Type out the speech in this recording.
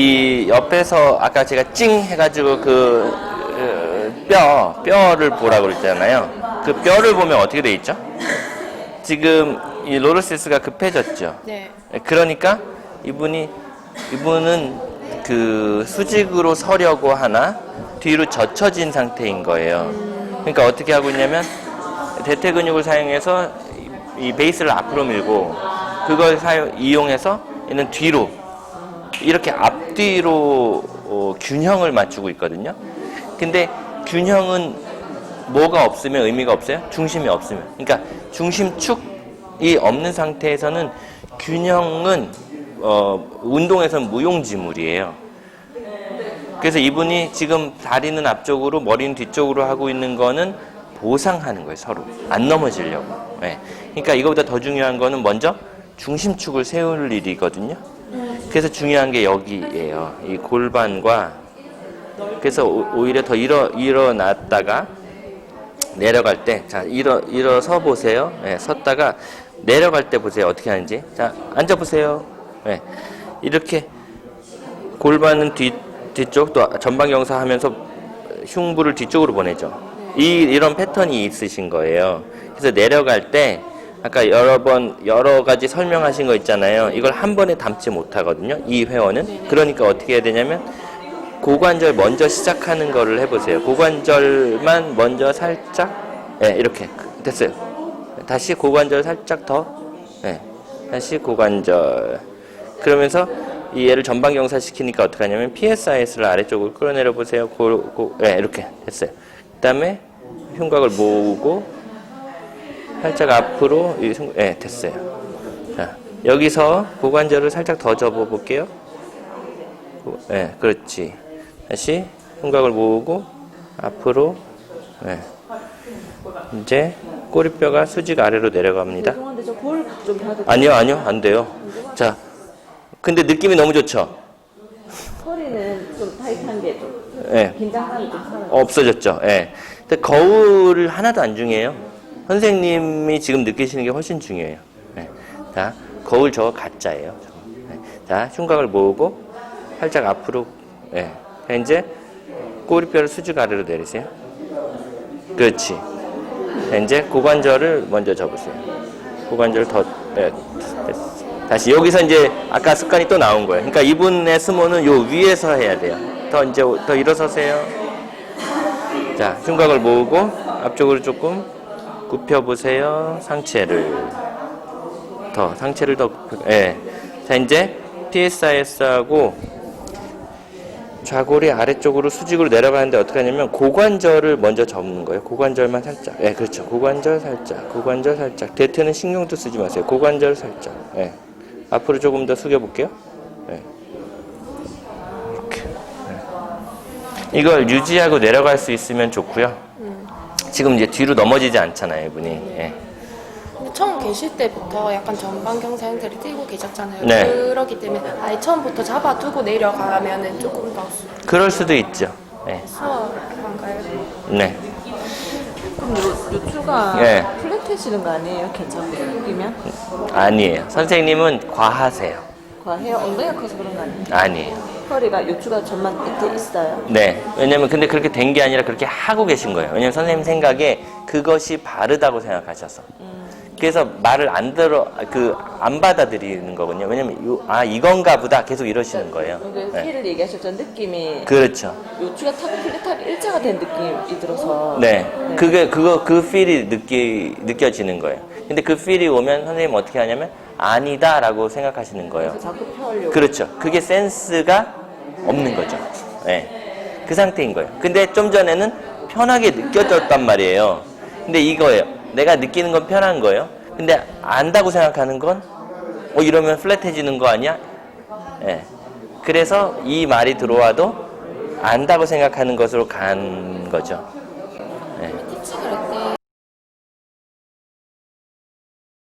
이 옆에서 아까 제가 찡 해가지고 그, 어, 뼈, 뼈를 보라고 그랬잖아요. 그 뼈를 보면 어떻게 돼 있죠? 지금 이 로르시스가 급해졌죠. 네. 그러니까 이분이 이분은 그 수직으로 서려고 하나 뒤로 젖혀진 상태인 거예요. 그러니까 어떻게 하고 있냐면 대퇴 근육을 사용해서 이- 이 베이스를 앞으로 밀고 그걸 사용 이용해서 얘는 뒤로 이렇게 앞 뒤로 어, 균형을 맞추고 있거든요. 근데 균형은 뭐가 없으면 의미가 없어요? 중심이 없으면. 그러니까 중심축이 없는 상태에서는 균형은 어, 운동에서는 무용지물이에요. 그래서 이분이 지금 다리는 앞쪽으로 머리는 뒤쪽으로 하고 있는 거는 보상하는 거예요, 서로. 안 넘어지려고. 예. 그러니까 이거보다 더 중요한 거는 먼저 중심축을 세울 일이거든요. 그래서 중요한 게 여기예요. 이 골반과 그래서 오- 오히려 더 일어 일어났다가 내려갈 때, 자 일어 일어서 보세요. 예, 섰다가 내려갈 때 보세요. 어떻게 하는지. 자 앉아 보세요. 예, 이렇게 골반은 뒤 뒤쪽 또 전방 경사 하면서 흉부를 뒤쪽으로 보내죠. 이 이런 패턴이 있으신 거예요. 그래서 내려갈 때 아까 여러 번 여러 가지 설명하신 거 있잖아요. 이걸 한 번에 담지 못하거든요. 이 회원은 그러니까 어떻게 해야 되냐면 고관절 먼저 시작하는 거를 해보세요. 고관절만 먼저 살짝, 예, 이렇게 됐어요. 다시 고관절 살짝 더, 예, 다시 고관절. 그러면서 이 얘를 전방 경사 시키니까 어떻게 하냐면 PSIS를 아래쪽으로 끌어내려 보세요. 고, 고, 예, 이렇게 됐어요. 그다음에 흉곽을 모으고 살짝 앞으로, 이 흉- 예, 됐어요. 자, 여기서 고관절을 살짝 더 접어 볼게요. 예, 그렇지. 다시 흉곽을 모으고 앞으로 예. 이제 꼬리뼈가 수직 아래로 내려갑니다. 아니요, 아니요, 안 돼요. 자, 근데 느낌이 너무 좋죠? 허리는 좀 타이트한 게좀 예, 긴장감이 좀. 없어졌죠. 예. 근데 거울을 하나도 안 중요해요. 선생님이 지금 느끼시는 게 훨씬 중요해요. 예. 자, 거울 저거 가짜예요. 저거. 예. 자, 흉곽을 모으고 살짝 앞으로. 예. 자, 이제 꼬리뼈를 수직 아래로 내리세요. 그렇지. 자, 이제 고관절을 먼저 접으세요. 고관절 더. 예. 됐어. 다시 여기서 이제 아까 습관이 또 나온 거예요. 그러니까 이분의 스모는 요 위에서 해야 돼요. 더 이제 더 일어서세요. 자, 흉곽을 모으고 앞쪽으로 조금 굽혀 보세요. 상체를 더 상체를 더 굽혀. 예. 자, 이제 PSIS하고 좌골이 아래쪽으로 수직으로 내려가는데 어떻게 하냐면 고관절을 먼저 접는 거예요. 고관절만 살짝. 예, 그렇죠. 고관절 살짝. 고관절 살짝. 대퇴는 신경도 쓰지 마세요. 고관절 살짝. 예. 앞으로 조금 더 숙여 볼게요. 예. 이렇게. 예. 이걸 유지하고 내려갈 수 있으면 좋고요. 지금 이제 뒤로 넘어지지 않잖아요, 이분이. 예. 처음 계실 때부터 약간 전방 경 사 형태를 띄고 계셨잖아요. 네. 그렇기 때문에 아예 처음부터 잡아두고 내려가면은 조금 더 수- 그럴 수도 있죠. 예. 수월한가요? 네. 그럼 요, 요추가 예. 플랫해지는 거 아니에요? 괜찮고 숙이면? 아니에요. 선생님은 과하세요. 과해요? 엉덩이가 커서 그런 거 아니에요? 아니에요. 허리가 요추가 전만 밑에 있어요. 네. 왜냐면 근데 그렇게 된 게 아니라 그렇게 하고 계신 거예요. 왜냐면 선생님 생각에 그것이 바르다고 생각하셔서. 그래서 말을 안 들어, 그, 안 받아들이는 거거든요. 왜냐면, 요, 아, 이건가 보다 계속 이러시는 거예요. 그 네. 힐을 얘기하셨죠? 느낌이 그렇죠. 요추가 탁 플랫하게 일자가 된 느낌이 들어서 네. 그게, 그거, 그 필이 느끼, 느껴지는 거예요. 근데 그 필이 오면 선생님 어떻게 하냐면, 아니다라고 생각하시는 거예요. 그래서 자꾸 펴려고 그렇죠. 그게 센스가 없는 거죠. 예. 그 상태인 거예요. 근데 좀 전에는 편하게 느껴졌단 말이에요. 근데 이거예요. 내가 느끼는 건 편한 거예요. 근데 안다고 생각하는 건, 어, 이러면 플랫해지는 거 아니야? 예. 그래서 이 말이 들어와도 안다고 생각하는 것으로 간 거죠.